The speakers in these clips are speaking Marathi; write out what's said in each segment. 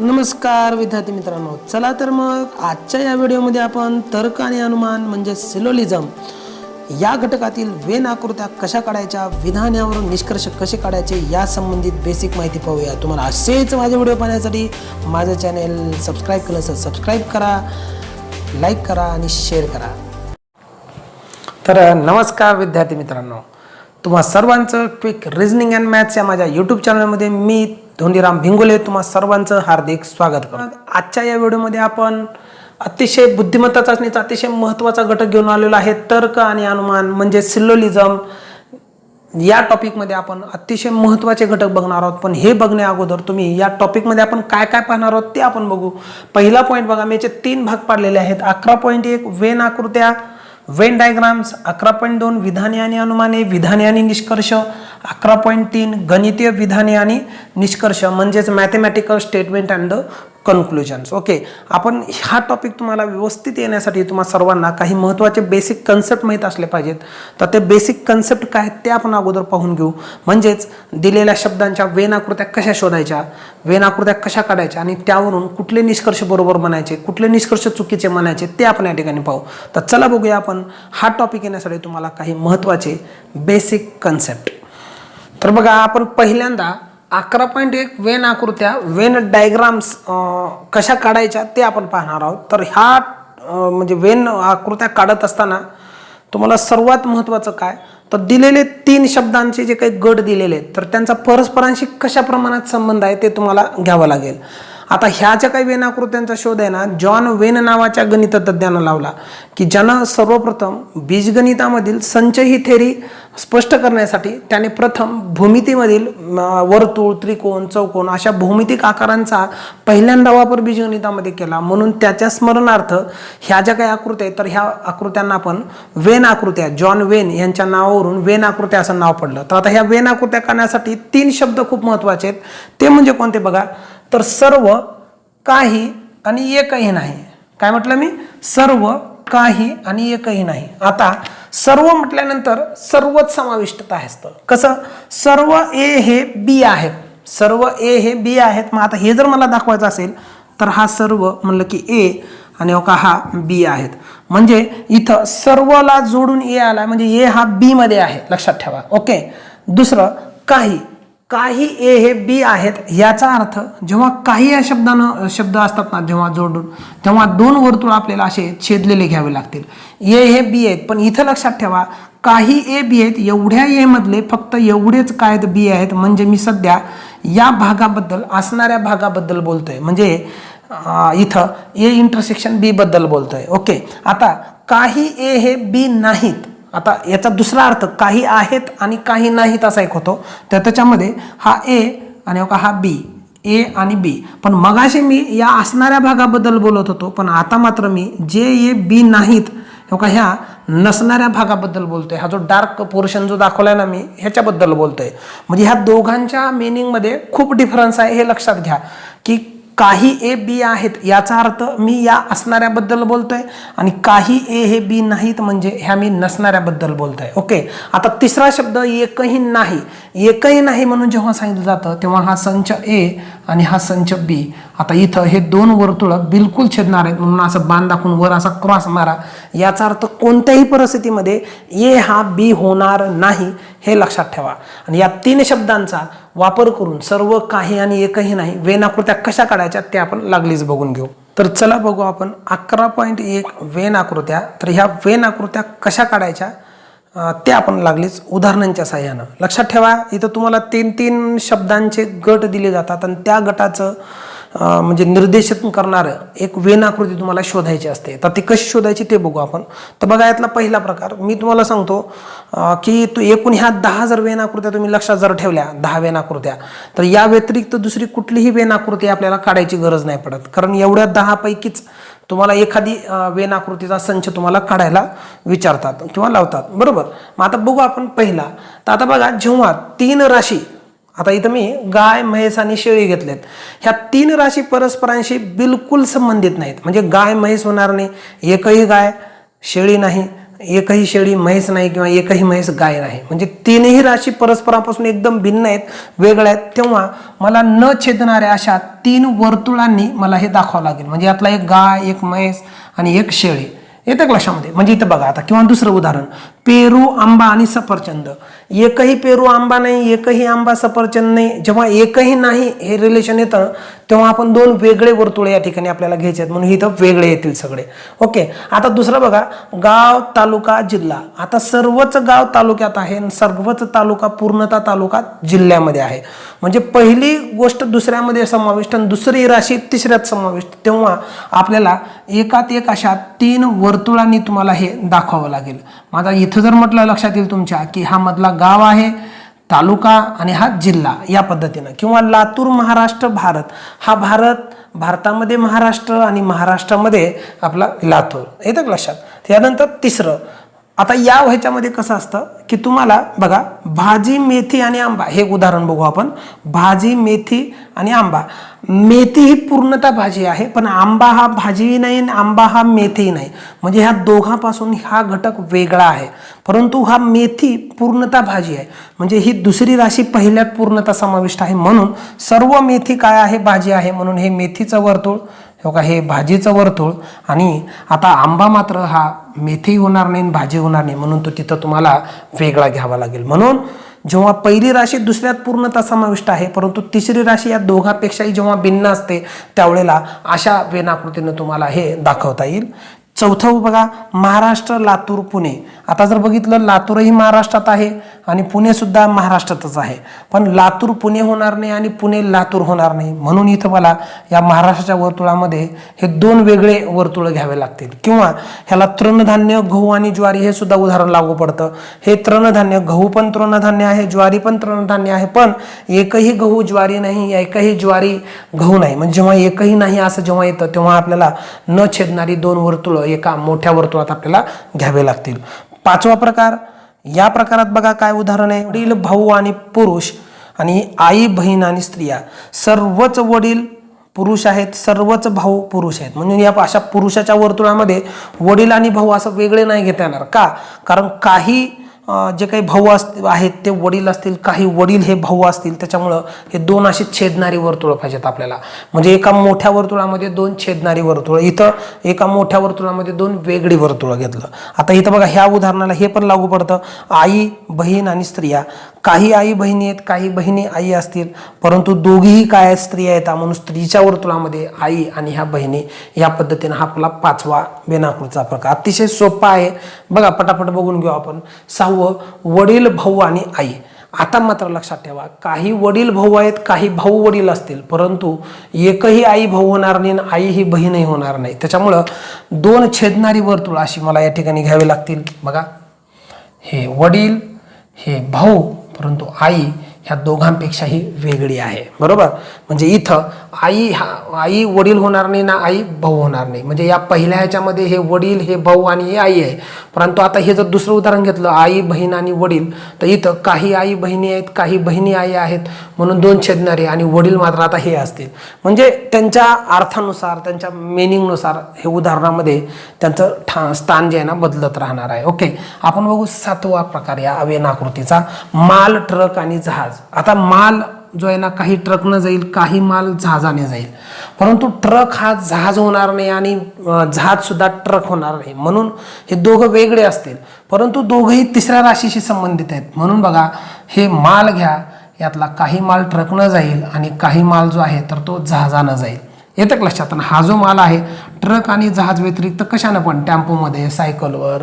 नमस्कार विद्यार्थी मित्रांनो. चला तर मग आजच्या या व्हिडिओमध्ये आपण तर्क आणि अनुमान म्हणजे सिलोलिझम या घटकातील वेन आकृत्या कशा काढायच्या विधान यावरून निष्कर्ष कसे काढायचे या संबंधित बेसिक माहिती पाहूया. तुम्हाला असेच माझे व्हिडिओ पाहण्यासाठी माझं चॅनेल सबस्क्राईब केलं असेल सबस्क्राईब करा लाईक करा आणि शेअर करा. तर नमस्कार विद्यार्थी मित्रांनो. तुम्हा सर्वांचं क्विक रिझनिंग अँड मॅथ्स या माझ्या यूट्यूब चॅनलमध्ये मी धोंडीराम भिंगोले तुम्हा सर्वांचं हार्दिक स्वागत करतो. आजच्या या व्हिडिओमध्ये आपण अतिशय बुद्धिमत्ता चाचणीचा अतिशय महत्त्वाचा घटक घेऊन आलेलो आहे तर्क आणि अनुमान म्हणजे सिल्लोलिझम. या टॉपिकमध्ये आपण अतिशय महत्त्वाचे घटक बघणार आहोत पण हे बघण्या अगोदर तुम्ही या टॉपिकमध्ये आपण काय काय पाहणार आहोत ते आपण बघू. पहिला पॉईंट बघा मी याचे तीन भाग पाडलेले आहेत. अकरा पॉईंट एक वेन आकृत्या वेन डायग्राम्स अकरा पॉईंट दोन विधाने आणि अनुमाने विधाने आणि निष्कर्ष अकरा पॉईंट तीन गणितीय विधाने आणि निष्कर्ष म्हणजेच mathematical statement and the conclusions okay आपण हा टॉपिक तुम्हाला व्यवस्थित येण्यासाठी तुम्हाला सर्वांना काही महत्त्वाचे बेसिक कन्सेप्ट माहीत असले पाहिजेत. तर ते बेसिक कन्सेप्ट काय आहेत ते आपण अगोदर पाहून घेऊ. म्हणजेच दिलेल्या शब्दांच्या वेन आकृत्या कशा शोधायच्या वेनाकृत्या कशा काढायच्या आणि त्यावरून कुठले निष्कर्ष बरोबर म्हणायचे कुठले निष्कर्ष चुकीचे म्हणायचे ते आपण या ठिकाणी पाहू. तर चला बघूया आपण हा टॉपिक येण्यासाठी तुम्हाला काही महत्त्वाचे बेसिक कन्सेप्ट तर बघा आपण पहिल्यांदा अकरा पॉईंट एक वेन आकृत्या वेन डायग्राम्स कशा काढायच्या ते आपण पाहणार आहोत. तर ह्या म्हणजे वेन आकृत्या काढत असताना तुम्हाला सर्वात महत्त्वाचं काय? तर दिलेले तीन शब्दांचे जे काही गट दिलेले आहेत तर त्यांचा परस्परांशी कशा प्रमाणात संबंध आहे ते तुम्हाला घ्यावं लागेल. आता ह्या ज्या काही वेन आकृत्यांचा शोध आहे ना जॉन वेन नावाच्या गणिततज्ञानं लावला की ज्यानं सर्वप्रथम बीजगणितामधील संच ही थेरी स्पष्ट करण्यासाठी त्याने प्रथम भूमितीमधील वर्तुळ त्रिकोण चौकोन अशा भौमितिक आकारांचा पहिल्यांदा वापर बीजगणितामध्ये केला. म्हणून त्याच्या स्मरणार्थ ह्या ज्या काही आकृत्या आहेत तर ह्या आकृत्यांना आपण वेन आकृत्या जॉन वेन यांच्या नावावरून वेन आकृत्या असं नाव पडलं. तर आता ह्या वेन आकृत्या करण्यासाठी तीन शब्द खूप महत्त्वाचे आहेत. ते म्हणजे कोणते बघा? तर सर्व काही आणि एकही नाही. काय म्हटलं मी? सर्व काही आणि एकही नाही. आता सर्व म्हटल्यानंतर सर्वच समाविष्टता असतं कसं? सर्व ए हे बी आहेत. सर्व ए हे बी आहेत. मग आता हे जर मला दाखवायचं असेल तर हा सर्व म्हणलं की ए आणि हो का हा बी आहेत. म्हणजे इथं सर्वला जोडून ए आला म्हणजे ए हा बीमध्ये आहे. लक्षात ठेवा. ओके? दुसरं काही काही ए हे बी आहेत याचा अर्थ जेव्हा काही या शब्दानं शब्द असतात ना जेव्हा जोडून तेव्हा दोन वर्तुळ आपल्याला असे छेदलेले घ्यावे लागतील. ए हे बी आहेत पण इथं लक्षात ठेवा काही ए बी आहेत एवढ्या ए मधले फक्त एवढेच काय बी आहेत म्हणजे मी सध्या या भागाबद्दल असणाऱ्या भागाबद्दल बोलतोय. म्हणजे इथं ए इंटरसेक्शन बी बद्दल बोलतोय. ओके आता काही ए हे बी नाहीत. आता याचा दुसरा अर्थ काही आहेत आणि काही नाहीत असा एक होतो. तर त्याच्यामध्ये हा ए आणि का हा बी ए आणि बी पण मगाशी मी या असणाऱ्या भागाबद्दल बोलत होतो पण आता मात्र मी जे ए बी नाहीत का ह्या नसणाऱ्या भागाबद्दल बोलतोय. हा जो डार्क पोर्शन जो दाखवलाय ना मी ह्याच्याबद्दल बोलतोय. म्हणजे ह्या दोघांच्या मिनिंगमध्ये खूप डिफरन्स आहे हे लक्षात घ्या. की काही ए बी आहेत याचा अर्थ मी या असणाऱ्याबद्दल बोलतोय आणि काही ए हे बी नाहीत म्हणजे ह्या मी नसणाऱ्याबद्दल बोलतोय. ओके? आता तिसरा शब्द एकही नाही. एकही नाही म्हणून जेव्हा सांगितलं जातं तेव्हा हा संच ए आणि हा संच बी. आता इथं हे दोन वर्तुळ बिलकुल छेदणार आहेत. म्हणून असं बाण दाखवून वर असा क्रॉस मारा. याचा अर्थ कोणत्याही परिस्थितीमध्ये ए हा बी होणार नाही हे लक्षात ठेवा. आणि या तीन शब्दांचा वापर करून सर्व काही आणि एकही नाही वेन आकृत्या कशा काढायच्या ते आपण लागलीच बघून घेऊ. तर चला बघू आपण अकरा पॉईंट एक वेन आकृत्या तर ह्या वेन आकृत्या कशा काढायच्या? ते आपण लागलीच उदाहरणांच्या साह्यानं. लक्षात ठेवा इथं तुम्हाला तीन तीन शब्दांचे गट दिले जातात आणि त्या गटाचं म्हणजे निर्देशन करणारं एक वेनाकृती तुम्हाला शोधायची असते. तर ती कशी शोधायची ते बघू आपण. तर बघा यातला पहिला प्रकार मी तुम्हाला सांगतो की तू एकूण ह्या दहा जर वेन आकृत्या तुम्ही लक्षात जर ठेवल्या दहा वेन आकृत्या तर या व्यतिरिक्त दुसरी कुठलीही वेन आकृती आपल्याला काढायची गरज नाही पडत. कारण एवढ्या दहापैकीच तुम्हाला एखादी वेन आकृतीचा संच तुम्हाला काढायला विचारतात किंवा लावतात. बरोबर? मग आता बघू आपण पहिला. तर आता बघा जेव्हा तीन राशी आता इथं मी गाय म्हैस आणि शेळी घेतलेत. ह्या तीन राशी परस्परांशी बिलकुल संबंधित नाहीत. म्हणजे गाय म्हैस होणार नाही. एकही गाय शेळी नाही. एकही शेळी म्हैस नाही किंवा एकही म्हैस गाय नाही. म्हणजे तीनही राशी परस्परापासून एकदम भिन्न आहेत वेगळ्या आहेत. तेव्हा मला न छेदणाऱ्या अशा तीन वर्तुळांनी मला हे दाखवावं लागेल. म्हणजे यातला एक गाय एक म्हैस आणि एक शेळी. येतं लक्षामध्ये? म्हणजे इथं बघा आता किंवा दुसरं उदाहरण. पेरू आंबा आणि सफरचंद. एकही पेरू आंबा नाही एकही आंबा सफरचंद नाही. जेव्हा एकही नाही हे रिलेशन येतं तेव्हा आपण दोन वेगळे वर्तुळे या ठिकाणी आपल्याला घ्यायचे आहेत. म्हणून इथं वेगळे येतील सगळे. ओके आता दुसरं बघा गाव तालुका जिल्हा. आता सर्वच गाव तालुक्यात आहे सर्वच तालुका पूर्णतः तालुका जिल्ह्यामध्ये आहे. म्हणजे पहिली गोष्ट दुसऱ्यामध्ये समाविष्ट आणि दुसरी राशी तिसऱ्यात समाविष्ट. तेव्हा आपल्याला एकात एक अशा तीन वर्तुळांनी तुम्हाला हे दाखवावं लागेल. माझा इथं जर म्हटलं लक्षात येईल तुमच्या की हा मधला गाव आहे तालुका आणि हा जिल्हा या पद्धतीनं. किंवा लातूर महाराष्ट्र भारत. हा भारत भारतामध्ये महाराष्ट्र आणि महाराष्ट्रामध्ये आपला लातूर. येतं लक्षात. त्यानंतर तिसरं आता या ह्याच्यामध्ये कसं असतं की तुम्हाला बघा भाजी मेथी आणि आंबा हे उदाहरण बघू आपण. भाजी मेथी आणि आंबा. मेथी ही पूर्णतः भाजी आहे पण आंबा हा भाजीही नाही आणि आंबा हा मेथीही नाही. म्हणजे ह्या दोघांपासून हा घटक वेगळा आहे. परंतु हा मेथी पूर्णतः भाजी आहे. म्हणजे ही दुसरी राशी पहिल्यात पूर्णतः समाविष्ट आहे. म्हणून सर्व मेथी काय आहे? भाजी आहे. म्हणून हे मेथीचं वर्तुळ हो का हे भाजीचं वर्तुळ आणि आता आंबा मात्र हा मेथी होणार नाही आणि भाजी होणार नाही म्हणून तो तिथं तुम्हाला वेगळा घ्यावा लागेल. म्हणून जेव्हा पहिली राशी दुसऱ्यात पूर्णतः समाविष्ट आहे परंतु तिसरी राशी या दोघांपेक्षाही जेव्हा भिन्न असते त्यावेळेला अशा वेनाकृतीनं तुम्हाला हे दाखवता येईल. चौथं बघा महाराष्ट्र लातूर पुणे. आता जर बघितलं लातूरही महाराष्ट्रात आहे आणि पुणेसुद्धा महाराष्ट्रातच आहे. पण लातूर पुणे होणार नाही आणि पुणे लातूर होणार नाही. म्हणून इथं मला या महाराष्ट्राच्या वर्तुळामध्ये हे दोन वेगळे वर्तुळ घ्यावे लागतील. किंवा ह्याला तृणधान्य गहू आणि ज्वारी हे सुद्धा उदाहरण लागू पडतं. हे तृणधान्य गहू पण तृणधान्य आहे ज्वारी पण तृणधान्य आहे पण एकही गहू ज्वारी नाही एकही ज्वारी गहू नाही. म्हणजे जेव्हा एकही नाही असं जेव्हा येतं तेव्हा आपल्याला न छेदणारी दोन वर्तुळं एका मोठ्या वर्तुळात आपल्याला घ्यावे लागतील. पाचवा प्रकार या प्रकारात बघा काय उदाहरण आहे. वडील भाऊ आणि पुरुष आणि आई बहीण आणि स्त्रिया. सर्वच वडील पुरुष आहेत सर्वच भाऊ पुरुष आहेत. म्हणजे या अशा पुरुषाच्या वर्तुळामध्ये वडील आणि भाऊ असं वेगळे नाही घेता येणार. का? कारण काही जे काही भाऊ अस आहेत ते वडील असतील काही वडील हे भाऊ असतील त्याच्यामुळं हे दोन अशी छेदणारी वर्तुळं पाहिजेत आपल्याला. म्हणजे एका मोठ्या वर्तुळामध्ये दोन छेदणारी वर्तुळं इथं एका मोठ्या वर्तुळामध्ये दोन वेगळी वर्तुळं घेतलं. आता इथं बघा ह्या उदाहरणाला हे पण लागू पडतं. आई बहीण आणि स्त्रिया. काही आई बहिणी आहेत काही बहिणी आई असतील परंतु दोघीही काय आहेत स्त्रिया आहेत म्हणून स्त्रीच्या वर्तुळामध्ये आई आणि ह्या बहिणी या पद्धतीनं हा आपला पाचवा बेनाकृतीचा प्रकार. अतिशय सोपा आहे. बघा पटापट बघून घेऊ आपण. सहावं वडील भाऊ आणि आई. आता मात्र लक्षात ठेवा काही वडील भाऊ आहेत काही भाऊ वडील असतील परंतु एकही आई भाऊ होणार नाही आणि आई ही बहीणही होणार नाही. त्याच्यामुळं दोन छेदणारी वर्तुळ अशी मला या ठिकाणी घ्यावी लागतील. बघा हे वडील हे भाऊ परंतु आई ह्या दोघांपेक्षाही वेगळी आहे. बरोबर? म्हणजे इथं आई हा आई वडील होणार नाही ना आई भाऊ होणार नाही. म्हणजे या पहिल्या ह्याच्यामध्ये हे वडील हे भाऊ आणि हे आई आहे. परंतु आता हे जर दुसरं उदाहरण घेतलं आई बहीण आणि वडील तर इथं काही आई बहिणी आहेत काही बहिणी आई आहेत. म्हणून दोन छेदणारे आणि वडील मात्र आता हे असतील. म्हणजे त्यांच्या अर्थानुसार त्यांच्या मिनिंगनुसार हे उदाहरणामध्ये त्यांचं ठा स्थान जे आहे ना बदलत राहणार आहे. ओके? आपण बघू सातवा प्रकार या अवेनाकृतीचा माल ट्रक आणि जहाज. आता माल जो आहे ना काही ट्रकनं जाईल काही माल जहाजाने जाईल. परंतु ट्रक हा जहाज होणार नाही आणि जहाज सुद्धा ट्रक होणार नाही. म्हणून हे दोघं वेगळे असतील. परंतु दोघंही तिसऱ्या राशीशी संबंधित आहेत. म्हणून बघा हे माल घ्या यातला काही माल ट्रकनं जाईल आणि काही माल जो आहे तर तो जहाजानं जाईल. येतं लक्षात. हा जो माल आहे ट्रक आणि जहाज व्यतिरिक्त कशानं पण टेम्पोमध्ये सायकलवर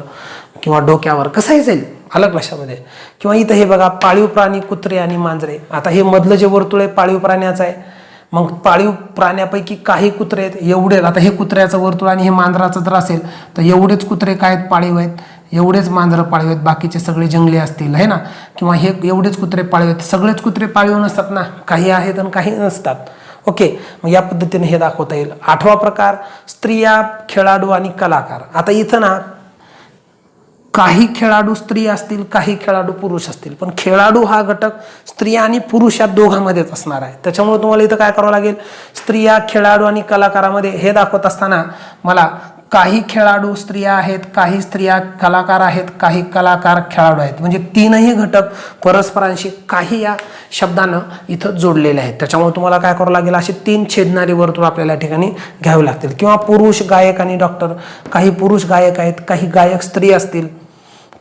किंवा डोक्यावर कसाही जाईल अलग लक्षामध्ये किंवा इथं हे बघा पाळीव प्राणी कुत्रे आणि मांजरे. आता हे मधलं जे वर्तुळ आहे पाळीव प्राण्याचं आहे. मग पाळीव प्राण्यापैकी काही कुत्रे आहेत एवढे आता हे कुत्र्याचं वर्तुळ आणि हे मांजराचं जर असेल तर एवढेच कुत्रे काय आहेत? पाळीव आहेत. एवढेच मांजरं पाळीव आहेत. बाकीचे सगळे जंगले असतील है ना? किंवा हे एवढेच कुत्रे पाळीव आहेत. सगळेच कुत्रे पाळीव नसतात ना? काही आहेत आणि काही नसतात. ओके मग या पद्धतीने हे दाखवता येईल. आठवा प्रकार स्त्रिया खेळाडू आणि कलाकार. आता इथं ना काही खेळाडू स्त्री असतील काही खेळाडू पुरुष असतील. पण खेळाडू हा घटक स्त्रिया आणि पुरुष या दोघांमध्येच असणार आहे. त्याच्यामुळे तुम्हाला इथं काय करावं लागेल? स्त्रिया खेळाडू आणि कलाकारामध्ये हे दाखवत असताना मला काही खेळाडू स्त्रिया आहेत काही स्त्रिया कलाकार आहेत काही कलाकार खेळाडू आहेत. म्हणजे तीनही घटक परस्परांशी काही या शब्दानं इथं जोडलेले आहेत. त्याच्यामुळे तुम्हाला काय करावं लागेल? असे तीन छेदणारी वर्तुळ आपल्याला या ठिकाणी घ्यावे लागतील. किंवा पुरुष गायक आणि डॉक्टर काही पुरुष गायक आहेत काही गायक स्त्री असतील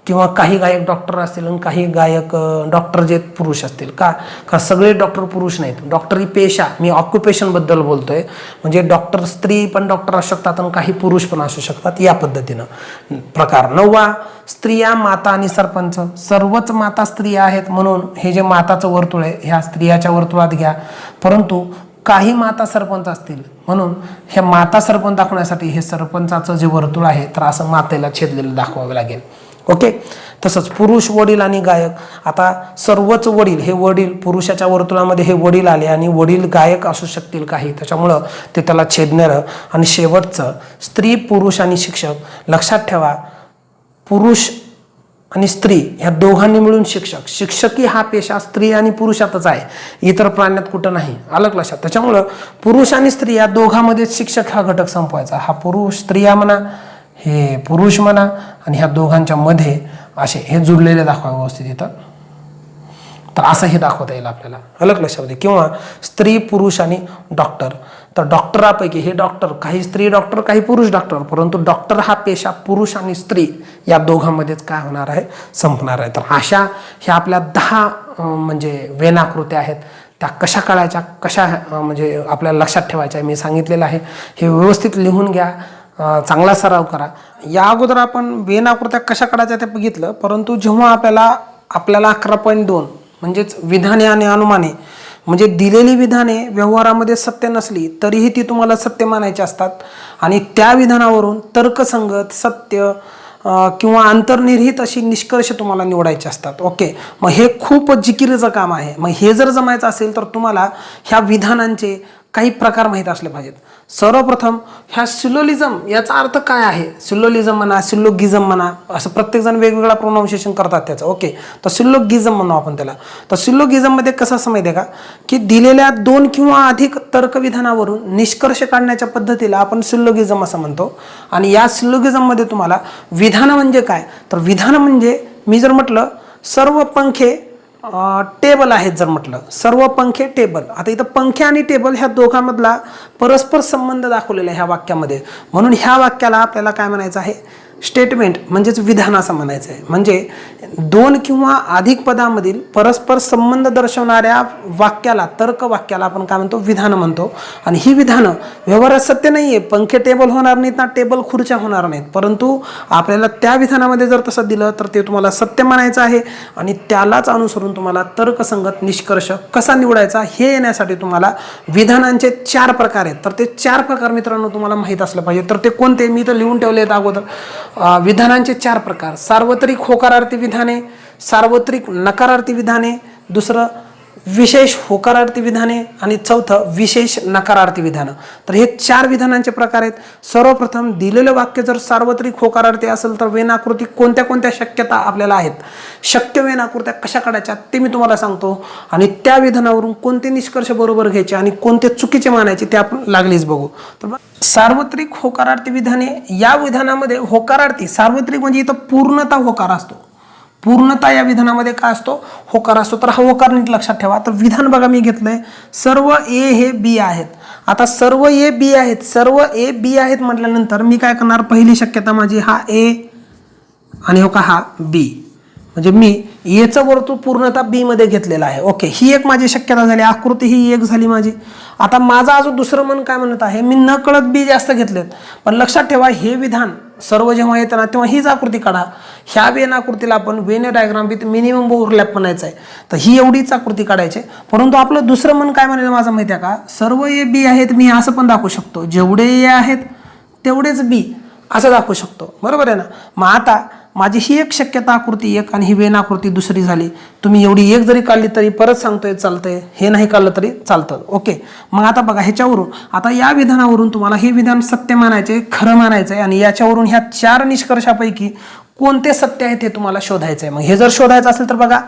किंवा काही गायक डॉक्टर असतील आणि काही गायक डॉक्टर जे पुरुष असतील. का? का सगळे डॉक्टर पुरुष नाहीत? डॉक्टर ही पेशा. मी ऑक्युपेशनबद्दल बोलतोय. म्हणजे डॉक्टर स्त्री पण डॉक्टर असू शकतात आणि काही पुरुष पण असू शकतात या पद्धतीनं. प्रकार नववा स्त्रिया माता आणि सरपंच. सर्वच माता स्त्रिया आहेत म्हणून हे जे माताचं वर्तुळ आहे ह्या स्त्रियाच्या वर्तुळात घ्या. परंतु काही माता सरपंच असतील म्हणून हे माता सरपंच दाखवण्यासाठी हे सरपंचाचं जे वर्तुळ आहे तर असं मातेला छेदलेलं दाखवावं लागेल. ओके? तसंच पुरुष वडील आणि गायक. आता सर्वच वडील हे वडील पुरुषाच्या वर्तुळामध्ये हे वडील आले आणि वडील गायक असू शकतील काही. त्याच्यामुळं ते त्याला छेदणारं आणि शेवटचं स्त्री पुरुष आणि शिक्षक लक्षात ठेवा पुरुष आणि स्त्री ह्या दोघांनी मिळून शिक्षक. शिक्षकी हा पेशा स्त्री आणि पुरुषातच आहे. इतर प्राण्यात कुठं नाही. अलग लक्षात? त्याच्यामुळं पुरुष आणि स्त्री या दोघांमध्ये शिक्षक हा घटक संपवायचा. हा पुरुष स्त्रिया म्हणा हे पुरुष म्हणा आणि ह्या दोघांच्या मध्ये असे हे जुळलेले दाखवा व्यवस्थित इथं. तर असं हे दाखवता येईल आपल्याला. अलग लक्षामध्ये. किंवा स्त्री पुरुष आणि डॉक्टर तर डॉक्टरापैकी हे डॉक्टर काही स्त्री डॉक्टर काही पुरुष डॉक्टर परंतु डॉक्टर हा पेशा पुरुष आणि स्त्री या दोघांमध्येच काय होणार आहे? संपणार आहे. तर अशा ह्या आपल्या दहा म्हणजे वेनाकृत्या आहेत. त्या कशा कळायच्या कशा म्हणजे आपल्याला लक्षात ठेवायच्या? मी सांगितलेलं आहे. हे व्यवस्थित लिहून घ्या. चांगला सराव करा. या अगोदर आपण वेनाकृत्या कशा काढायच्या ते बघितलं परंतु जेव्हा आपल्याला आपल्याला अकरा पॉईंट दोन म्हणजेच विधाने आणि अनुमाने म्हणजे दिलेली विधाने व्यवहारामध्ये सत्य नसली तरीही ती तुम्हाला सत्य मानायची असतात. आणि त्या विधानावरून तर्कसंगत सत्य किंवा अंतर्निर्हित अशी निष्कर्ष तुम्हाला निवडायचे असतात. ओके? मग हे खूप जिकिरीचं काम आहे. मग हे जर जमायचं असेल तर तुम्हाला ह्या विधानांचे काही प्रकार माहीत असले पाहिजेत. सर्वप्रथम ह्या सिलोलिझम याचा अर्थ काय आहे? सिलोलिझम म्हणा सिल्लोगिझम म्हणा असं प्रत्येकजण वेगवेगळा प्रोनाऊन्सिएशन करतात त्याचं. ओके तर सिल्लोगिझम म्हणू आपण त्याला. तर सिल्लोगिझममध्ये कसं असं माहिती आहे का? की दिलेल्या दोन किंवा अधिक तर्कविधानावरून निष्कर्ष काढण्याच्या पद्धतीला आपण सिल्लोगिझम असं म्हणतो. आणि या सिल्लोगिझममध्ये तुम्हाला विधान म्हणजे काय? तर विधान म्हणजे मी जर म्हटलं सर्व पंखे टेबल आहेत जर म्हटलं. सर्व पंखे टेबल आता इथं पंखे आणि टेबल ह्या दोघांमधला परस्पर संबंध दाखवलेला आहे ह्या वाक्यामध्ये. म्हणून ह्या वाक्याला आपल्याला काय म्हणायचं आहे? स्टेटमेंट म्हणजेच विधान असं म्हणायचं आहे. म्हणजे दोन किंवा अधिक पदामधील परस्पर संबंध दर्शवणाऱ्या वाक्याला तर्क वाक्याला आपण काय म्हणतो? विधान म्हणतो. आणि ही विधानं व्यवहारात सत्य नाही आहे पंखे टेबल होणार नाहीत ना टेबल खुर्च्या होणार नाहीत. परंतु आपल्याला त्या विधानामध्ये जर तसं दिलं तर ते तुम्हाला सत्य म्हणायचं आहे. आणि त्यालाच अनुसरून तुम्हाला तर्कसंगत निष्कर्ष कसा निवडायचा हे येण्यासाठी तुम्हाला विधानांचे चार प्रकार आहेत. तर ते चार प्रकार मित्रांनो तुम्हाला माहीत असलं पाहिजे तर ते कोणते? मी तर लिहून ठेवले आहेत अगोदर. विधानांचे चार प्रकार. सार्वत्रिक होकारार्थी विधाने सार्वत्रिक नकारार्थी विधाने दुसरं विशेष होकारार्थी विधाने आणि चौथं विशेष नकारार्थी विधानं. तर हे चार विधानांचे प्रकार आहेत. सर्वप्रथम दिलेलं वाक्य जर सार्वत्रिक होकारार्थी असेल तर वेनाकृती कोणत्या कोणत्या शक्यता आपल्याला आहेत? शक्य वेनाकृत्या कशा काढायच्या ते मी तुम्हाला सांगतो. आणि त्या विधानावरून कोणते निष्कर्ष बरोबर घ्यायचे आणि कोणते चुकीचे मानायचे ते आपण लागलीच बघू. तर सार्वत्रिक होकारार्थी विधाने या विधानामध्ये होकारार्थी सार्वत्रिक म्हणजे इथं पूर्णता होकार असतो. पूर्णता या विधानामध्ये काय असतो? होकार असतो. तर हा होकार नीट लक्षात ठेवा. तर विधान बघा मी घेतलंय. सर्व ए हे बी आहेत. आता सर्व ए बी आहेत. सर्व ए बी आहेत म्हटल्यानंतर मी काय करणार? पहिली शक्यता माझी हा ए आणि हो का हा बी म्हणजे मी याचं वर्तुळ पूर्णतः बीमध्ये घेतलेलं आहे. ओके ही एक माझी शक्यता झाली. आकृती ही एक झाली माझी. आता माझं अजून दुसरं मन काय म्हणत आहे? मी न कळत बी जास्त घेतलेत. पण लक्षात ठेवा हे विधान सर्व जेव्हा येतं ना तेव्हा हीच आकृती काढा. ह्या वेन आकृतीला आपण Venn diagram with minimum overlap म्हणायचं आहे तर ही एवढीच आकृती काढायची. आहे. परंतु आपलं दुसरं मन काय म्हणायला माझं माहिती आहे का? सर्व ए बी आहेत मी असं पण दाखवू शकतो. जेवढे ए आहेत तेवढेच बी असं दाखवू शकतो. बरोबर आहे ना? मग आता माझी ही एक शक्यता आकृती एक आणि ही वेन आकृती दुसरी झाली. तुम्ही एवढी एक जरी काढली तरी परत सांगतोय चालतंय. हे नाही काढलं तरी चालतं. ओके. मग आता बघा ह्याच्यावरून आता या विधानावरून तुम्हाला हे विधान सत्य मानायचे खरं मानायचं आहे आणि याच्यावरून ह्या चार निष्कर्षापैकी कोणते सत्य आहेत हे तुम्हाला शोधायचं आहे मग हे जर शोधायचं असेल तर बघा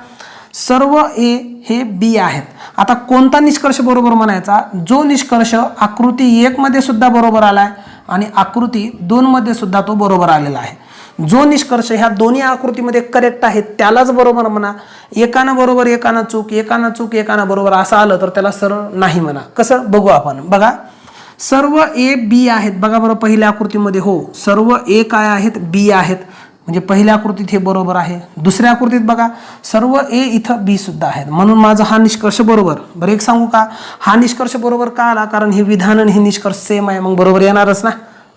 सर्व ए हे बी आहेत. आता कोणता निष्कर्ष बरोबर म्हणायचा? जो निष्कर्ष आकृती एकमध्ये सुद्धा बरोबर आलाय आणि आकृती दोनमध्ये सुद्धा तो बरोबर आलेला आहे. जो निष्कर्ष ह्या दोन्ही आकृतीमध्ये करेक्ट आहे त्यालाच बरोबर म्हणा. एकानं बरोबर एकानं चूक एकानं चूक एकानं बरोबर असं आलं तर त्याला सरळ नाही म्हणा. कसं? बघू आपण. बघा. सर्व ए बी आहेत. बघा बरं पहिल्या आकृतीमध्ये हो. सर्व ए काय आहेत? बी आहेत. म्हणजे पहिल्या आकृतीत हे बरोबर आहे. दुसऱ्या आकृतीत बघा. सर्व ए इथं बी सुद्धा आहेत. म्हणून माझा हा निष्कर्ष बरोबर. बरं एक सांगू का? हा निष्कर्ष बरोबर का आला? कारण हे विधान आणि हे निष्कर्ष सेम आहे. मग बरोबर येणारच ना?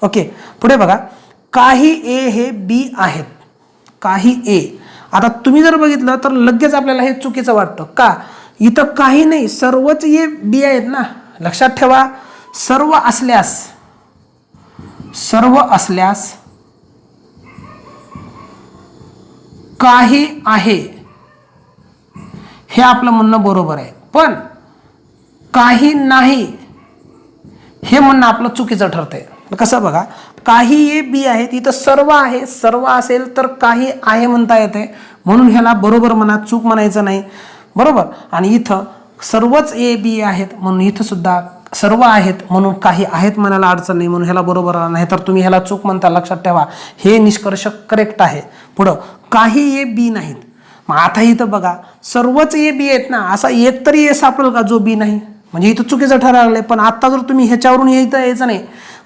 ओके पुढे बघा. काही ए हे बी आहेत. काही ए आता तुम्ही जर बघितलं तर लगेच आपल्याला हे चुकीचं वाटतं. का? इथं काही नाही सर्वच ए बी आहेत ना. लक्षात ठेवा सर्व असल्यास सर्व असल्यास काही आहे. हे आपलं म्हणणं बरोबर आहे. पण काही नाही हे म्हणणं आपलं चुकीचं ठरतंय. कसं बघा काही ए बी आहेत इथं सर्व आहे सर्व असेल तर काही आहे म्हणता येते. म्हणून ह्याला बरोबर म्हणा चूक म्हणायचं नाही. बरोबर? आणि इथं सर्वच ए बी आहेत म्हणून इथं सुद्धा सर्व आहेत म्हणून काही आहेत म्हणायला अडचण नाही म्हणून ह्याला बरोबर नाही. तर तुम्ही ह्याला चूक म्हणता लक्षात ठेवा. हे निष्कर्ष करेक्ट आहे. पुढं काही ए बी नाहीत. मग आता इथं बघा सर्वच ए बी आहेत ना असा एक तरी ए सापडेल का जो बी नाही? म्हणजे इथं चुकीचं ठरावलं पण आता जर तुम्ही ह्याच्यावरून इथं यायचं नाही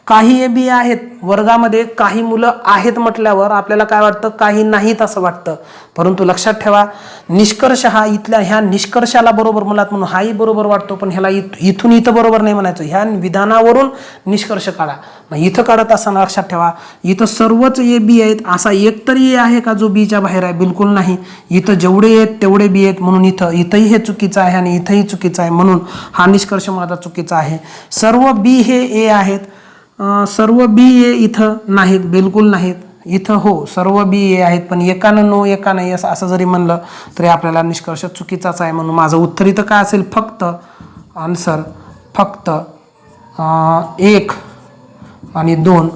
काही ए बी आहेत वर्गामध्ये काही मुलं आहेत म्हटल्यावर आपल्याला काय वाटतं? काही नाहीत असं वाटतं. परंतु लक्षात ठेवा निष्कर्ष हा इथल्या ह्या निष्कर्षाला बरोबर मुलात म्हणून हाही बरोबर वाटतो पण ह्याला इथून इथं बरोबर नाही म्हणायचं. ह्या विधानावरून निष्कर्ष काढा. मग इथं काढत असताना लक्षात ठेवा इथं सर्वच ए बी आहेत असा एक तरी ए आहे का जो बीच्या बाहेर आहे? बिलकुल नाही. इथं जेवढे आहेत तेवढे बी आहेत म्हणून इथं इथंही हे चुकीचं आहे आणि इथंही चुकीचं आहे म्हणून हा निष्कर्ष माझा चुकीचा आहे. सर्व बी हे ए आहेत सर्व बी ए इथं नाहीत बिलकुल नाहीत. इथं हो सर्व बी ए आहेत पण एकानं नो एका नाही असं असं जरी म्हणलं तरी आपल्याला निष्कर्ष चुकीचाच आहे म्हणून माझं उत्तर इथं काय असेल? फक्त आन्सर फक्त एक आणि दोन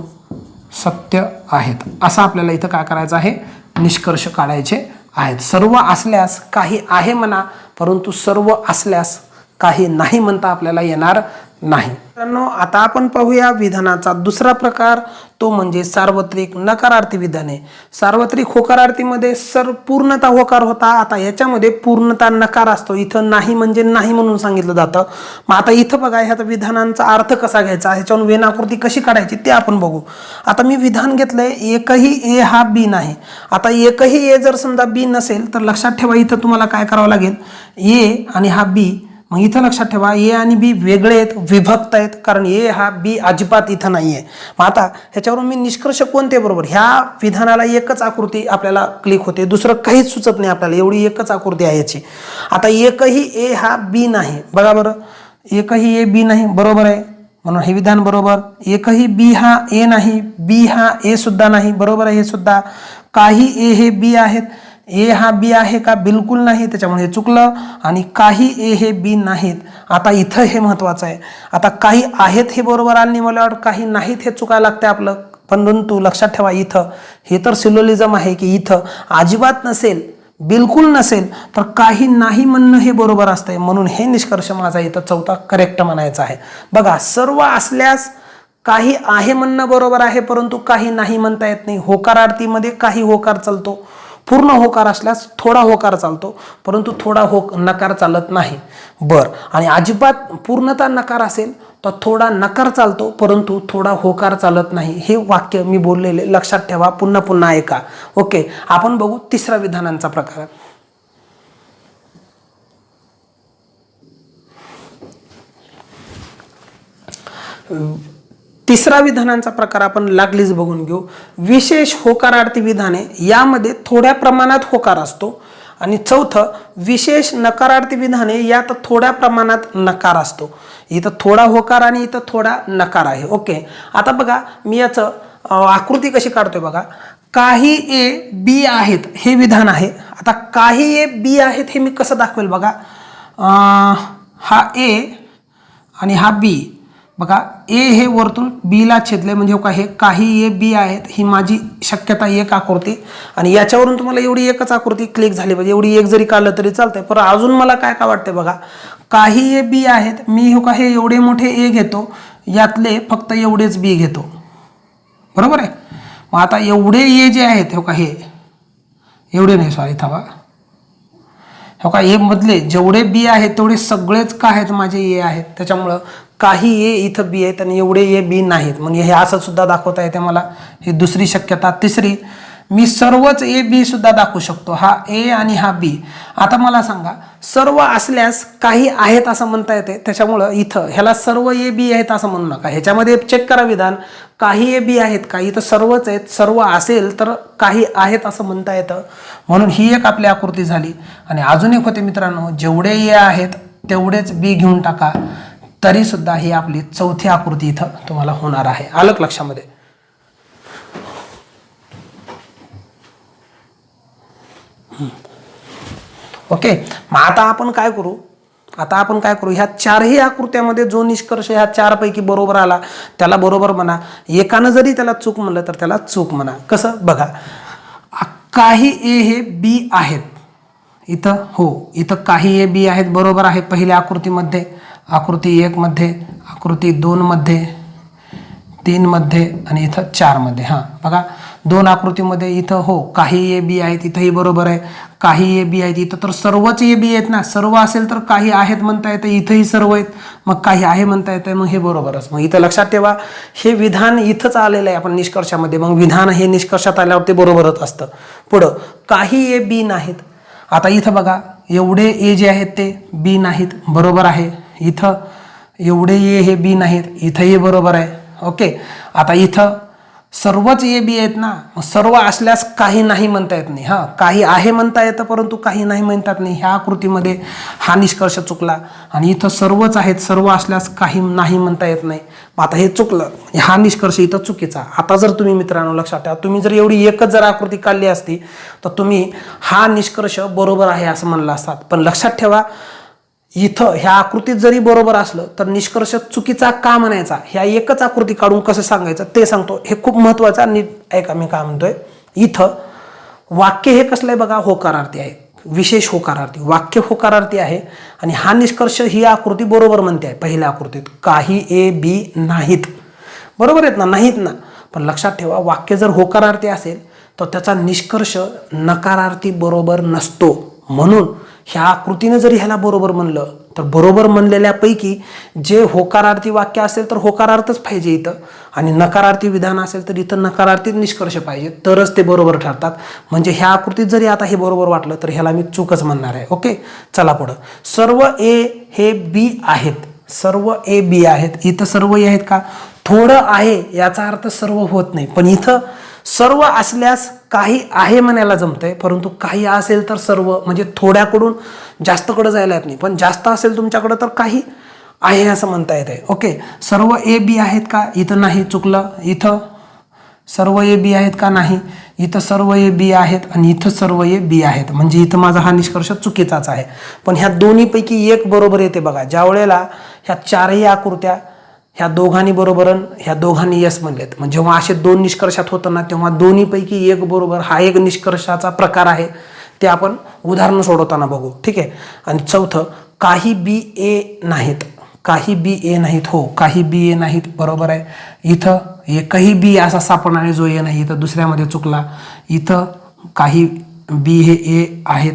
सत्य आहेत. असं आपल्याला इथं काय करायचं आहे? निष्कर्ष काढायचे आहेत. सर्व असल्यास काही आहे म्हणा परंतु सर्व असल्यास काही नाही म्हणता आपल्याला येणार नाही. मित्रांनो आता आपण पाहूया विधानाचा दुसरा प्रकार. तो म्हणजे सार्वत्रिक नकारार्थी विधाने. सार्वत्रिक होकारार्थीमध्ये सर पूर्णता होकार होता. आता याच्यामध्ये पूर्णता नकार असतो. इथं नाही म्हणजे नाही म्हणून सांगितलं जातं. मग आता इथं बघा ह्या विधानांचा अर्थ कसा घ्यायचा? ह्याच्यावरून वेनाकृती कशी काढायची ते आपण बघू. आता मी विधान घेतलंय एकही ए हा बी नाही. आता एकही ए जर समजा बी नसेल तर लक्षात ठेवा इथं तुम्हाला काय करावं लागेल? ए आणि हा बी मग इथं लक्षात ठेवा ए आणि बी वेगळे आहेत विभक्त आहेत कारण ए हा बी अजिबात इथं नाही आहे मग आता ह्याच्यावरून मी निष्कर्ष कोणते बरोबर? ह्या विधानाला एकच आकृती आपल्याला क्लिक होते दुसरं काहीच सुचत नाही आपल्याला एवढी एकच आकृती आहे याची. आता एकही ए हा बी नाही बघा बरं. एकही ए बी नाही बरोबर आहे. म्हणून हे विधान बरोबर. एकही बी हा ए नाही बी हा ए सुद्धा नाही बरोबर आहे हे सुद्धा. काही ए हे बी आहेत ए हा बी आहे का? बिलकुल नाही. त्याच्यामुळे हे चुकलं. आणि काही ए हे बी नाहीत. आता इथं हे महत्त्वाचं आहे. आता काही आहेत हे बरोबर आलं मला काही नाहीत हे चुकायला लागते आपलं. परंतु लक्षात ठेवा इथं. हे तर सिलोलिझम आहे की इथं. अजिबात नसेल. बिलकुल नसेल. तर काही नाही म्हणणं हे बरोबर असतंय. म्हणून हे निष्कर्ष माझा इथं चौथा करेक्ट म्हणायचा आहे. बघा सर्व असल्यास काही आहे म्हणणं बरोबर आहे परंतु काही नाही म्हणता येत नाही. होकारार्थीमध्ये काही होकार चालतो. पूर्ण होकार असल्यास थोडा होकार चालतो परंतु थोडा हो नकार चालत नाही. बर. आणि अजिबात पूर्णता नकार असेल तर थोडा नकार चालतो परंतु थोडा होकार चालत नाही. हे वाक्य मी बोललेले लक्षात ठेवा पुन्हा पुन्हा ऐका. ओके. आपण बघू तिसरा विधानांचा प्रकार. तिसरा विधानांचा प्रकार आपण लागलीच बघून घेऊ. विशेष होकारार्थी विधाने यामध्ये थोड्या प्रमाणात होकार असतो. आणि चौथं विशेष नकारार्थी विधाने यात थोड्या प्रमाणात नकार असतो. इथं थोडा होकार आणि इथं थोडा नकार आहे. ओके. आता बघा मी याचं आकृती कशी काढतोय बघा. काही ए बी आहेत हे विधान आहे. आता काही ए बी आहेत हे मी कसं दाखवेल बघा. हा ए आणि हा बी बघा ए हे वर्तुळ बीला छेदले म्हणजे हो का हे काही ए बी आहेत ही माझी शक्यता एक आकृती. आणि याच्यावरून तुम्हाला एवढी एकच आकृती क्लिक झाली पाहिजे. एवढी एक जरी काढलं तरी चालतंय. पण अजून मला काय काय वाटतंय बघा काही ए बी आहेत मी हो का हे एवढे मोठे ए घेतो यातले फक्त एवढेच बी घेतो. बरोबर आहे? मग आता एवढे ए जे आहेत हो का हे एवढे नाही सॉरी थांबा. हो का ए मधले जेवढे बी आहेत तेवढे सगळेच का आहेत माझे ए आहेत? त्याच्यामुळं काही ए इथं बी आहेत आणि एवढे ए बी नाहीत. म्हणजे हे असं सुद्धा दाखवता येते मला. ही दुसरी शक्यता. तिसरी मी सर्वच ए बी सुद्धा दाखवू शकतो. हा ए आणि हा बी. आता मला सांगा सर्व असल्यास काही आहेत असं म्हणता येते. त्याच्यामुळं इथं ह्याला सर्व ए बी आहेत असं म्हणू नका. ह्याच्यामध्ये चेक करा विधान. काही ए बी आहेत काही तर सर्वच आहेत. सर्व असेल तर काही आहेत असं म्हणता येतं. म्हणून ही एक आपली आकृती झाली. आणि अजून एक होते मित्रांनो जेवढे ए आहेत तेवढेच बी घेऊन टाका. तरी सुद्धा ही आपली चौथी आकृती इथं तुम्हाला होणार आहे. आलं लक्षामध्ये. ओके. मग आता आपण काय करू? आता आपण काय करू? ह्या चारही आकृत्यामध्ये जो निष्कर्ष ह्या चारपैकी बरोबर आला त्याला बरोबर म्हणा. एकानं जरी त्याला चूक म्हणलं तर त्याला चूक म्हणा. कसं? बघा. काही ए हे बी आहेत. इथं हो इथं काही ए बी आहेत बरोबर आहे पहिल्या आकृतीमध्ये. आकृती एकमध्ये आकृती दोनमध्ये तीनमध्ये आणि इथं चारमध्ये हां बघा दोन आकृतीमध्ये इथं हो काही ए बी आहेत इथंही बरोबर आहे. काही ए बी आहेत इथं तर सर्वच ए बी आहेत ना. सर्व असेल तर काही आहेत म्हणता येतं इथंही सर्व आहेत. मग काही आहे म्हणता येतं मग हे बरोबरच. मग इथं लक्षात ठेवा हे विधान इथंच आलेलं आहे आपण निष्कर्षामध्ये. मग विधान हे निष्कर्षात आल्यावर ते बरोबरच असतं. पुढं काही ए बी नाहीत. आता इथं बघा एवढे ए जे आहेत ते बी नाहीत बरोबर आहे. इथं एवढे ए हे बी नाहीत. इथं ए बरोबर आहे. ओके? आता इथं सर्वच ए बी आहेत ना. सर्व असल्यास काही नाही म्हणता येत नाही. हां काही आहे म्हणता येतं परंतु काही नाही म्हणतात नाही. ह्या आकृतीमध्ये हा निष्कर्ष चुकला. आणि इथं सर्वच आहेत सर्व असल्यास काही नाही म्हणता येत नाही. आता हे चुकलं. म्हणजे हा निष्कर्ष इथं चुकीचा. आता जर तुम्ही मित्रांनो लक्षात ठेवा तुम्ही जर एवढी एकच जर आकृती काढली असती तर तुम्ही हा निष्कर्ष बरोबर आहे असं म्हणलं असतात. पण लक्षात ठेवा इथं ह्या आकृतीत जरी बरोबर असलं तर निष्कर्ष चुकीचा का म्हणायचा? ह्या एकच आकृती काढून कसं सांगायचं? ते सांगतो. हे खूप महत्वाचं आणि नीट ऐका मी काय म्हणतोय? इथं वाक्य हे कसलं आहे बघा? होकारार्थी आहे. विशेष होकारार्थी. वाक्य होकारार्थी आहे आणि हा निष्कर्ष ही आकृती बरोबर म्हणते. आहे पहिल्या आकृतीत काही ए बी नाहीत. बरोबर आहेत ना? नाहीत ना? पण लक्षात ठेवा वाक्य जर होकारार्थी असेल तर त्याचा निष्कर्ष नकारार्थी बरोबर नसतो. म्हणून ह्या आकृतीनं जरी ह्याला बरोबर म्हणलं तर बरोबर म्हणलेल्यापैकी जे होकारार्थी वाक्य असेल तर होकारार्थच पाहिजे इथं. आणि नकारार्थी विधान असेल तर इथं नकारार्थी निष्कर्ष पाहिजे. तरच ते बरोबर ठरतात. म्हणजे ह्या आकृतीत जरी आता हे बरोबर वाटलं तर ह्याला मी चूकच म्हणणार आहे. ओके? चला पुढं. सर्व ए हे बी आहेत. सर्व ए बी आहेत. इथं सर्व ए आहेत का? थोडं आहे याचा अर्थ सर्व होत नाही. पण इथं सर्व असल्यास काही आहे म्हणायला जमतंय परंतु काही असेल तर सर्व म्हणजे थोड्याकडून जास्तकडं जायला येत नाही. पण जास्त असेल तुमच्याकडं तर काही आहे असं म्हणता येते आहे ओके सर्व ए बी आहेत का? इथं नाही चुकलं. इथं सर्व ए बी आहेत का? नाही. इथं सर्व ए बी आहेत आणि इथं सर्व ए बी आहेत. म्हणजे इथं माझा हा निष्कर्ष चुकीचाच आहे. पण ह्या दोन्हीपैकी एक बरोबर येते बघा. ज्या वेळेला ह्या चारही आकृत्या ह्या दोघांनी बरोबर ह्या दोघांनी यस म्हणलेत. म्हणजे जेव्हा असे दोन निष्कर्षात होतं ना तेव्हा दोन्हीपैकी एक बरोबर हा एक निष्कर्षाचा प्रकार आहे. ते आपण उदाहरण सोडवताना बघू. ठीक आहे? आणि चौथं काही बी ए नाहीत. काही बी ए नाहीत. हो काही बी ए नाहीत. बरोबर आहे. इथं एकही बी असा सापडणारे जो ए नाही. इथं दुसऱ्यामध्ये चुकला. इथं काही बी हे ए आहेत.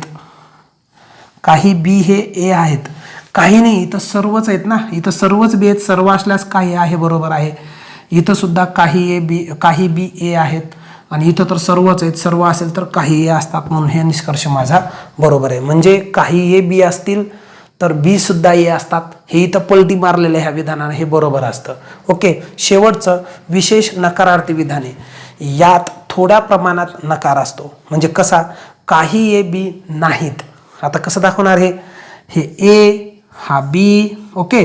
काही बी हे ए आहेत. काही नाही इथं सर्वच आहेत ना. इथं सर्वच बी आहेत सर्व असल्यास काही आहे बरोबर आहे. इथं सुद्धा काही ए बी काही बी ए आहेत. आणि इथं तर सर्वच आहेत. सर्व असेल तर काही ए असतात म्हणून हे निष्कर्ष माझा बरोबर आहे. म्हणजे काही ए बी असतील तर बी सुद्धा ए असतात. हे इथं पलटी मारलेलं ह्या विधानानं. हे बरोबर असतं. ओके शेवटचं विशेष नकारार्थी विधाने यात थोड्या प्रमाणात नकार असतो. म्हणजे कसा? काही ए बी नाहीत. आता कसं दाखवणार हे? हे ए हा बी ओके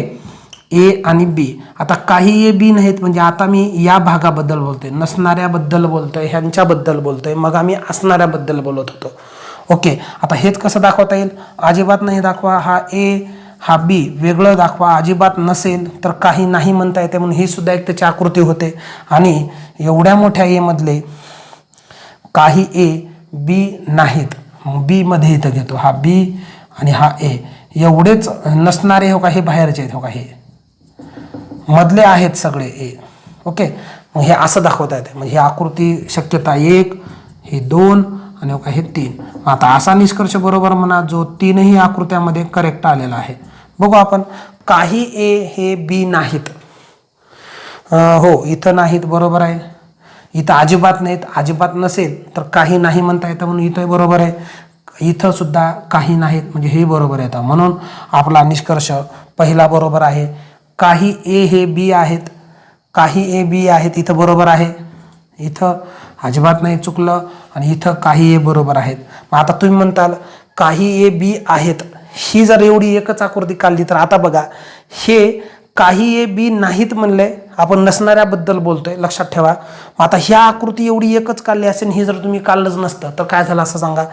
ए आणि बी आता काही ए बी नाहीत म्हणजे आता मी या भागाबद्दल बोलतोय. नसणाऱ्याबद्दल बोलतोय ह्यांच्याबद्दल बोलतोय मग आम्ही असणाऱ्याबद्दल बोलत होतो. ओके आता हेच कसं दाखवता येईल? अजिबात नाही दाखवा. हा ए हा बी वेगळं दाखवा. अजिबात नसेल तर काही नाही म्हणता येते म्हणून ही सुद्धा एक त्याची आकृती होते. आणि एवढ्या मोठ्या ए मधले काही ए बी नाहीत. बी मध्ये इथं घेतो. हा बी आणि हा ए एवढेच नसणारे हो का हे बाहेरचे आहेत हो का हे. मधले आहेत सगळे ए ओके? मग हे असं दाखवता येते. म्हणजे ही आकृती शक्यता एक ही दोन आणि हो का हे तीन. मग आता असा निष्कर्ष बरोबर म्हणा जो तीनही आकृत्यामध्ये करेक्ट आलेला आहे. बघू आपण. काही ए हे बी नाहीत. हो इथं नाहीत बरोबर आहे. इथं अजिबात नाहीत. अजिबात नसेल तर काही नाही म्हणता येतं म्हणून इथं बरोबर आहे. इथं सुद्धा काही नाहीत म्हणजे हे बरोबर येतं म्हणून आपला निष्कर्ष पहिला बरोबर आहे. काही ए हे बी आहेत काही ए बी आहेत इथं बरोबर आहे. इथं अजिबात नाही चुकलं आणि इथं काही ए बरोबर आहेत. मग आता तुम्ही म्हणताल काही ए बी आहेत. ही जर एवढी एकच आकृती काढली तर आता बघा हे काही ए बी नाहीत म्हणले आपण नसणाऱ्याबद्दल बोलतोय लक्षात ठेवा. आता ह्या आकृती एवढी एकच काढली असेल ही जर तुम्ही काढलंच नसतं तर काय झालं असं सांगा.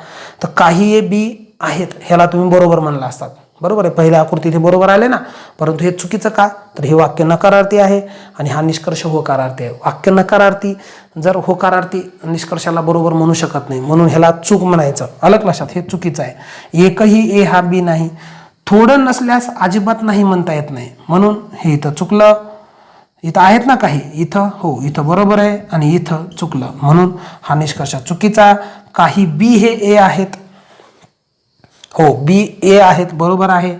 तर काही ए बी आहेत ह्याला तुम्ही बरोबर म्हणला असतात. बरोबर आहे पहिल्या आकृती हे बरोबर आले ना? परंतु हे चुकीचं का? तर हे वाक्य नकारार्थी आहे आणि हा निष्कर्ष होकारार्थी आहे. वाक्य नकारार्थी जर होकारार्थी निष्कर्षाला बरोबर म्हणू शकत नाही म्हणून ह्याला चूक म्हणायचं. अलग लक्षात हे चुकीचं आहे. एकही ए हा बी नाही थोडं नसल्यास अजिबात नाही म्हणता येत नाही. म्हणून हे इथं चुकलं. इथं आहेत ना काही? इथं? हो इथं बरोबर आहे आणि इथं चुकलं. म्हणून हा निष्कर्ष चुकीचा. काही बी हे ए आहेत. हो बी ए आहेत. बरोबर आहे.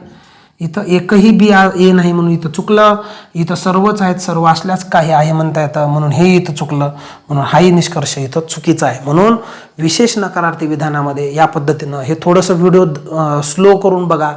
इथं एकही बी ए नाही म्हणून इथं चुकलं. इथं सर्वच आहेत सर्व असल्यास काही आहे म्हणता येतं. म्हणून हे इथं चुकलं. म्हणून हाही निष्कर्ष इथं चुकीचा आहे. म्हणून विशेष नकारार्थी विधानामध्ये या पद्धतीनं हे थोडंसं व्हिडिओ स्लो करून बघा.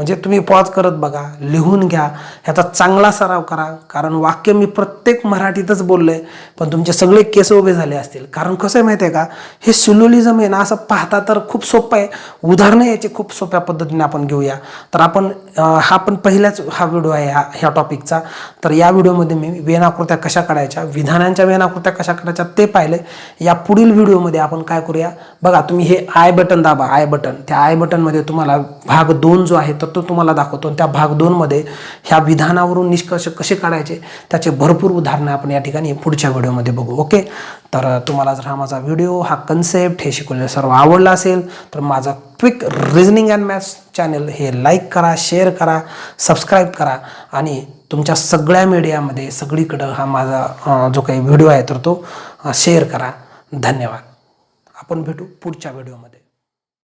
म्हणजे तुम्ही पॉज करत बघा लिहून घ्या. ह्याचा चांगला सराव करा. कारण वाक्य मी प्रत्येक मराठीतच बोललो आहे पण तुमचे सगळे केस उभे झाले असतील. कारण कसं आहे माहिती आहे का? हे सिलोलिझम आहे ना असं पाहता तर खूप सोपं आहे. उदाहरणं याची खूप सोप्या पद्धतीने आपण घेऊया. तर आपण हा पण पहिलाच हा व्हिडिओ आहे हा ह्या टॉपिकचा. तर या व्हिडिओमध्ये मी वेनाकृत्या कशा काढायच्या विधानांच्या वेनाकृत्या कशा काढायच्या ते पाहिले या पुढील व्हिडिओमध्ये आपण काय करूया? बघा तुम्ही हे आय बटन दाबा आय बटन. त्या आय बटनमध्ये तुम्हाला भाग दोन जो आहे तो तो तुम्हाला दाखवतो. आणि त्या भाग दोनमध्ये ह्या विधानावरून निष्कर्ष कसे काढायचे त्याचे भरपूर उदाहरणं आपण या ठिकाणी पुढच्या व्हिडिओमध्ये बघू. ओके? तर तुम्हाला जर हा माझा व्हिडिओ हा कन्सेप्ट हे शिकवलेलं सर्व आवडला असेल तर माझा quick reasoning and maths channel हे लाईक करा शेअर करा सबस्क्राईब करा आणि तुमच्या सगळ्या मीडियामध्ये सगळीकडं हा माझा जो काही व्हिडिओ आहे तर तो शेअर करा. धन्यवाद. आपण भेटू पुढच्या व्हिडिओमध्ये.